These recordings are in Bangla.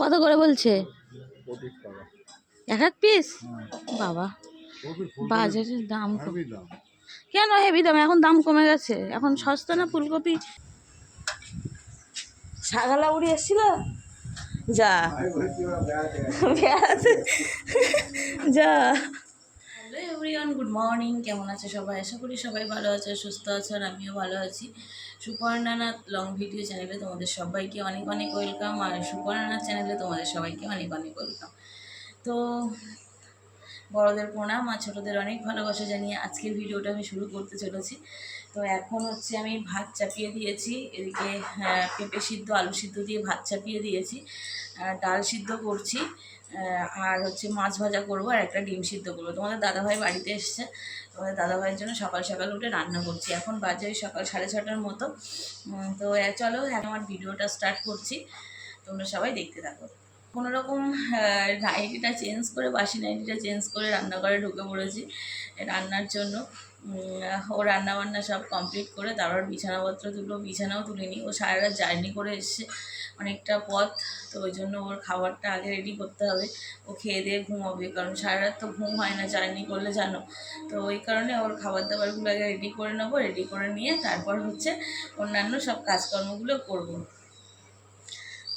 কত করে বলছে? এক এক পিস বাবা বাজারের দাম কেন হেভি দাম? এখন দাম কমে গেছে। এখন সস্তা না ফুলকপি? শাগালা উড়ি এসছিল? যা। যা। Everyone, good morning. কেমন আছে সবাই? আশা করি সবাই ভালো আছে, সুস্থ আছে আর আমিও ভালো আছি। সুপর্ণানাথ লং ভিডিও চ্যানেলে তোমাদের সবাইকে অনেক অনেক ওয়েলকাম আর সুপর্ণানাথ চ্যানেলে তোমাদের সবাইকে অনেক অনেক ওয়েলকাম তো বড়দের প্রণাম আর ছোটোদের অনেক ভালোবাসা জানিয়ে আজকের ভিডিওটা আমি শুরু করতে চলেছি। তো এখন হচ্ছে আমি ভাত চাপিয়ে দিয়েছি, এদিকে পেঁপে সিদ্ধ, আলু সিদ্ধ দিয়ে ভাত চাপিয়ে দিয়েছি ডাল সিদ্ধ করছি আর হচ্ছে মাছ ভাজা করব আর একটা ডিম সিদ্ধ করব। তোমাদের দাদাভাই বাড়িতে এসছে, তোমাদের দাদাভাইয়ের জন্য সকাল সকাল উঠে রান্না করছি, এখন বাজে ওই সকাল সাড়ে ছটার মতো। তো চলো এখন আমার ভিডিওটা স্টার্ট করছি, তোমরা সবাই দেখতে থাকো। কোনো রকম নাইটিটা চেঞ্জ করে, বাসি নাইটিটা চেঞ্জ করে রান্নাঘরে ঢুকে পড়েছি, রান্নার জন্য। ও রান্না বান্না সব কমপ্লিট করে তারপর বিছানাপত্র তুলো বিছানাও তুলে তুলিনি। ও সারা রাত জার্নি করে এসছে অনেকটা পথ, তো ওই জন্য ওর খাবারটা আগে রেডি করতে হবে। ও খেয়ে দিয়ে ঘুমাবে, কারণ সারা রাত তো ঘুম হয় না জার্নি করলে জানো। তো ওই কারণে ওর খাবার দাবারগুলো আগে রেডি করে নেব রেডি করে নিয়ে তারপর হচ্ছে অন্যান্য সব কাজকর্মগুলো করব।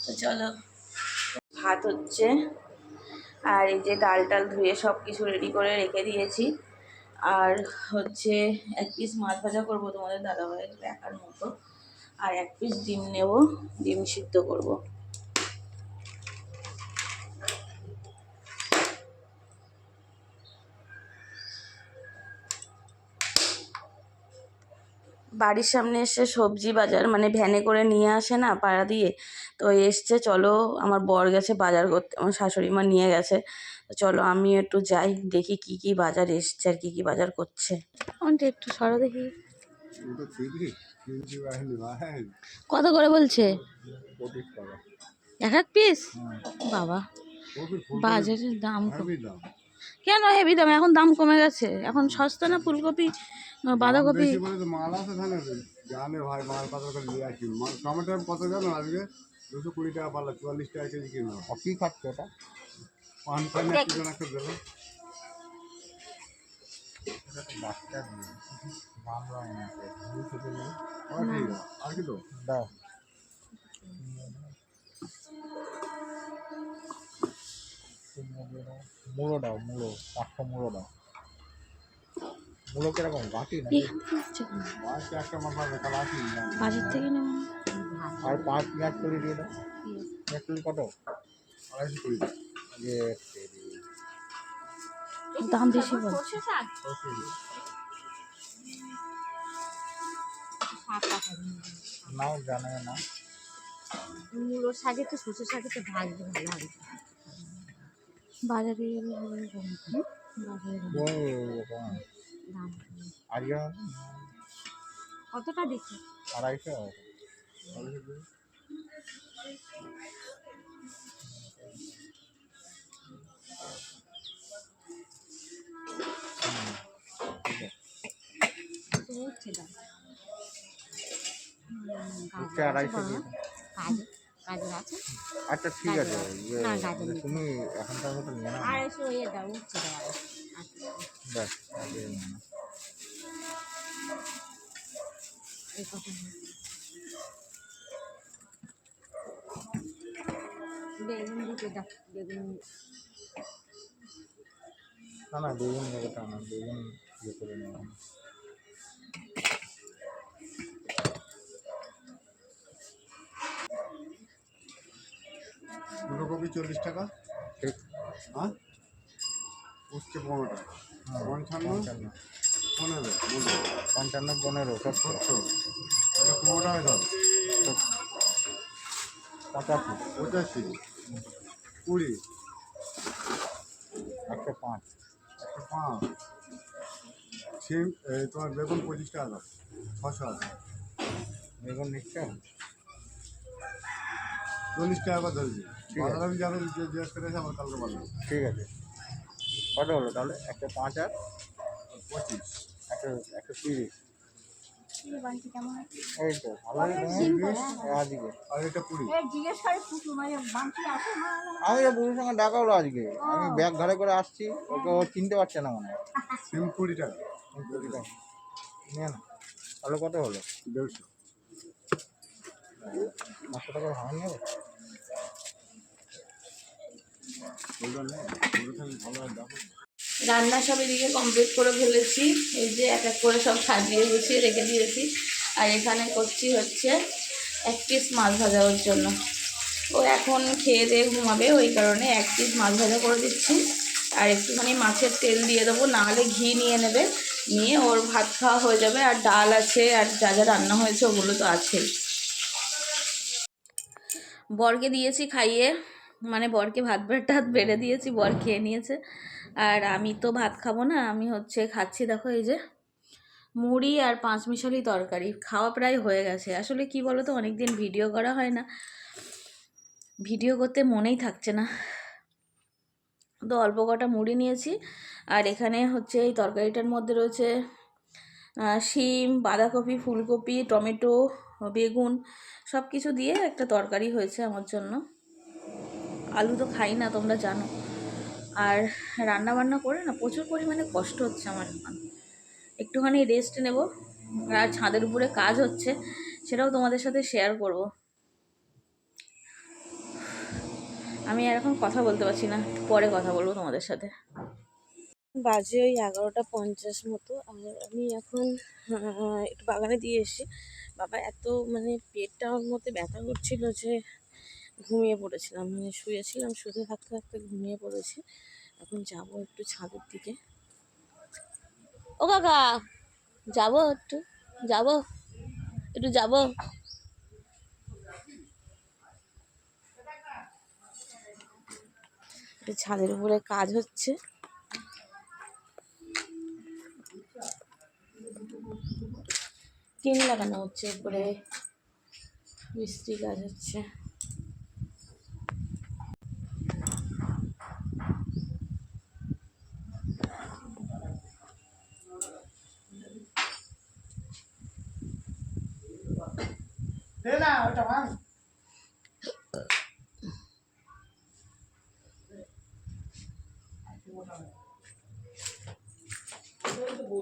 তো চলো। ভাত হচ্ছে, আর এই যে ডাল টাল ধুয়ে সব কিছু রেডি করে রেখে দিয়েছি। আর হচ্ছে এক পিস মাছ ভাজা করব তোমাদের দাদাভাইয়ের দেখার মতো। আর এক পিস ডিম নেব, ডিম সিদ্ধ করব। বাড়ির সামনে এসে সবজি বাজার মানে ভ্যানে করে নিয়ে আসে না, পাড়া দিয়ে। তো এসছে চলো আমার বর গেছে বাজার করতে আমার শাশুড়ি মা নিয়ে গেছে। তো চলো আমি একটু যাই দেখি কি কি বাজার এসছে আর কি কি বাজার করছে। আমাকে একটু সরো দেখি। কত করে বলছে? এক এক পিস বাবা বাজারের দাম কেন হেভি দাম? এখন দাম কমে গেছে। এখন সস্তা না ফুলকপি? বাঁধাকপি? বেশি করে তো মাল আছে জানে ভাই মাল পাতা করে নিয়ে আসি। মাল টমেটো কত জানো আজকে? দুশো কুড়ি টাকা পারলা চুয়াল্লিশ টাকা কেজি কিনো কি খাচ্ছে ওটা? পান পান একটু জন একটা দেবো আর কি তো? দাও। মুড়ো দাও মুড়ো পাঁচটা মুড়ো দাও। মুড়ো কীরকম? গাঁটি না একটা মাল কাল আসি বাজার থেকে নেব আর পাঁচ পেঁয়াজ কলি দিয়ে দাও। পেঁয়াজ কলি কত? আড়াইশো কুড়ি। দাম বেশি বলছে নাও জানে না। মূলো শাকে তো সর্ষে শাকে তো ভাজতে ভালো হবে। বাজারে আজকে কতটা দেখি আড়াইশো। আড়াইশো আচ্ছা ঠিক আছে। ইয়ে, না, গাজর নেই। তুমি এখনকার মতো নিয়ে নাও আড়াইশো ইয়ে দাও উঠছে ব্যাস আগে নিয়ে নাও। এই কথা না। বেগুন দিতে দাও বেগুন না না বেগুন নেবে তা না বেগুন ইয়ে করে দুটো চল্লিশ টাকা? ঠিক। হ্যাঁ? উঠছে পনেরো টাকা। পঞ্চান্ন? পঞ্চান্ন। পনেরো পনেরো। পঞ্চান্ন পনেরো সত্তর। সত্তর। এটা পনেরো টাকা দাম পঁচাশি। পঁচাশি। কুড়ি। একশো পাঁচ। একশো পাঁচ। সিম তোমার বেগুন পঁচিশ টাকা ছশো বেগুন নিচ্ছেন চল্লিশ টাকা করে ধরেছি। বাজার আমি যাবে যে জিজ্ঞেস করে এসে আমার কালকে বলব ঠিক আছে। কত হলো তাহলে? একশো পাঁচ আর? পঁচিশ। একশো একশো তিরিশ। এই তো আমি তো বুড়ির সঙ্গে দেখা হলো আজকে। আমি ব্যাগ ঘরে করে আসছি ওকে ও চিনতে পারছে না মনে হয়। সিম কুড়ি টাকা। নিয়ে না তাহলে কত হলো? দেড়শো। পাঁচশো টাকা ভাঙা নেবে? ভালো দেখো। রান্না সব এদিকে কমপ্লিট করে ফেলেছি। এই যে এক এক করে সব সাজিয়ে গুছিয়ে রেখে দিয়েছি। আর এখানে করছি হচ্ছে এক পিস মাছ ভাজা ওর জন্য। ও এখন খেয়ে দিয়ে ঘুমাবে, ওই কারণে এক পিস মাছ ভাজা করে দিচ্ছি। আর একটুখানি মাছের তেল দিয়ে দেবো নাহলে ঘি নিয়ে নেবে। নিয়ে ওর ভাত খাওয়া হয়ে যাবে, আর ডাল আছে, আর যা যা রান্না হয়েছে ওগুলো তো আছেই। বরকে দিয়েছি খাইয়ে মানে বরকে ভাত টাত বেড়ে দিয়েছি, বর খেয়ে নিয়েছে। আর আমি তো ভাত খাব না, আমি হচ্ছে খাচ্ছি দেখো এই যে মুড়ি আর পাঁচ মিশালি তরকারি, খাওয়া প্রায় হয়ে গেছে। আসলে কি বলো তো অনেক দিন ভিডিও করা হয় না, ভিডিও করতে মনেই থাকছে না। তো অল্প কটা মুড়ি নিয়েছি, আর এখানে হচ্ছে এই তরকারিটার মধ্যে রয়েছে শিম, বাঁধাকপি, ফুলকপি, টমেটো, বেগুন সব কিছু দিয়ে একটা তরকারি হয়েছে আমার জন্য। আলু তো খাই না, তোমরা জানো। আর রান্না বান্না করে না, প্রচুর পরিমাণে কষ্ট হচ্ছে আমার এখন। একটুখানি রেস্ট নেব, আর ছাদের উপরে কাজ হচ্ছে, সেটাও তোমাদের সাথে শেয়ার করব। আমি আর এখন কথা বলতে পারছি না পরে কথা বলব তোমাদের সাথে। বাজে ওই এগারোটা পঞ্চাশ মতো, আর আমি এখন একটু বাগানে দিয়ে এসেছি। বাবা এত মানে পেটটা ওর মধ্যে ব্যথা করছিল যে ঘুমিয়ে পড়েছিলাম। মানে শুয়েছিলাম, শুতে থাকতে থাকতে ঘুমিয়ে পড়েছি। এখন যাব একটু ছাদের দিকে। ও কাকা, যাব একটু, যাব একটু যাব। ছাদের উপরে কাজ হচ্ছে। টিন লাগানো হচ্ছে উপরে। মিস্ত্রি কাজ হচ্ছে। thế nào chồng ăn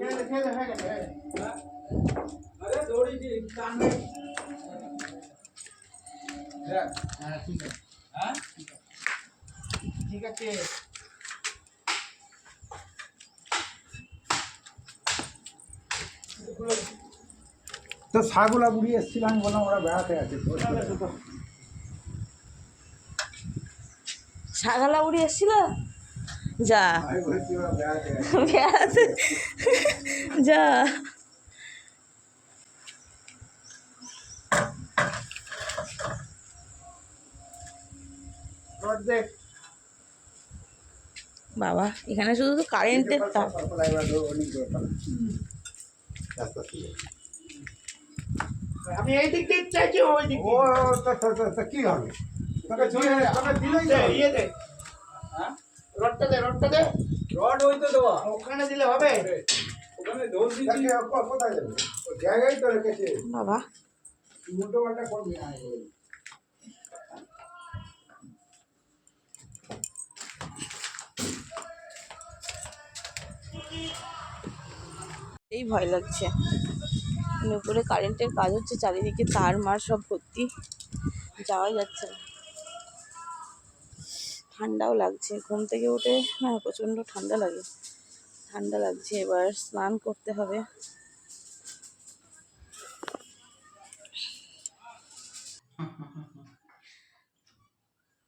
खेल खेल है क्या अरे थोड़ी सी कान में हाँ ठीक है हाँ ठीक है ठीक है তো ছাগলা বুড়ি এসেছিলাম বললাম ওরা বেড়াতে আছে। ছাগলা উড়ি এসেছিল? যা। আমি বেড়াতে যা। বাবা এখানে শুধু তো কারেন্টের তার আমি এই দিক দিয়ে চাইছি ওই দিক ও তা তা- তা- তা কি হবে? তোকে চলে তোকে দিলেই ইয়ে দে রডটা দে রডটা দে। রড ওই তো দেওয়া। ওখানে দিলে হবে। ওখানে কো- কোথায় যাবে জায়গায় তো রেখেছে। বাবা। উল্টো পাল্টা করবি না এই ভয় লাগছে। উপরে কারেন্টের কাজ হচ্ছে চারিদিকে তার মার সব ভর্তি। যাওয়াই যাচ্ছে না। ঠান্ডাও লাগছে। ঘুম থেকে উঠে না প্রচণ্ড ঠান্ডা লাগে। ঠান্ডা লাগছে এবার স্নান করতে হবে।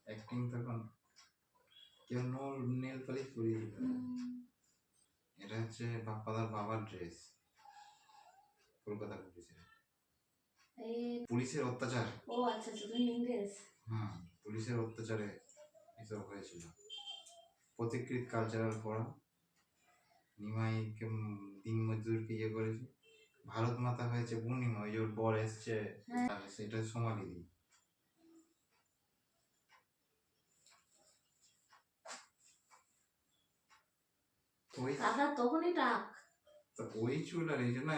অ্যাক্টিং তখন কেউ নেল পালিশ পরিয়ে দিত এটা হচ্ছে বাপ্পাদার বাবার ড্রেস কলকাতা পুলিশের পুলিশের অত্যাচার। ও আচ্ছা আচ্ছা তুমি ইংরেজ হ্যাঁ পুলিশের অত্যাচারে এসব হয়েছিল। প্রতিকৃত কালচারাল ফোরাম নিমাইকে দিন মজদুরকে ইয়ে করেছে। ভারত মাতা হয়েছে পূর্ণিমা ওই ওর বর এসছে। সেটা সোমালি কাকা তখনই ডাক। ওই চুল আর এই জন্য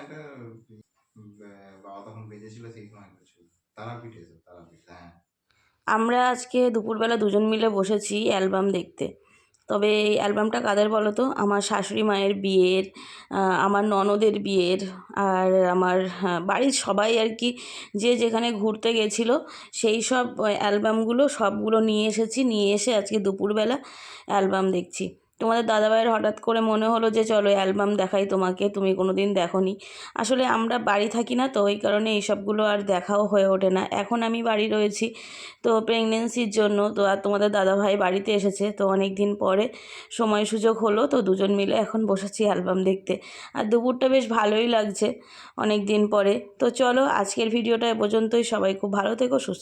বা- বাবা তখন বেজেছিল সেই সময় এসব তারাপীঠ হ্যাঁ। আমরা আজকে দুপুরবেলা দুজন মিলে বসেছি অ্যালবাম দেখতে। তবে এই অ্যালবামটা কাদের বলো তো? আমার শাশুড়ি মায়ের বিয়ের আমার ননদের বিয়ের আর আমার হ্যাঁ, বাড়ির সবাই আর কি যে যেখানে ঘুরতে গেছিল সেই সব অ্যালবামগুলো সবগুলো নিয়ে এসেছি নিয়ে এসে আজকে দুপুরবেলা অ্যালবাম দেখছি। তোমাদের দাদাভাইয়ের হঠাৎ করে মনে হলো যে, চলো অ্যালবাম দেখাই তোমাকে, তুমি কোনো দিন দেখোনি। আসলে আমরা বাড়ি থাকি না তো ওই কারণে এইসবগুলো আর দেখাও হয়ে ওঠে না। এখন আমি বাড়ি রয়েছি তো প্রেগনেন্সির জন্য, তো আর তোমাদের দাদাভাই বাড়িতে এসেছে তো অনেক দিন পরে সময় সুযোগ হলো তো দুজন মিলে এখন বসেছি অ্যালবাম দেখতে। আর দুপুরটা বেশ ভালোই লাগছে অনেক দিন পরে। তো চলো, আজকের ভিডিওটা এ পর্যন্তই। সবাই খুব ভালো থেকো, সুস্থ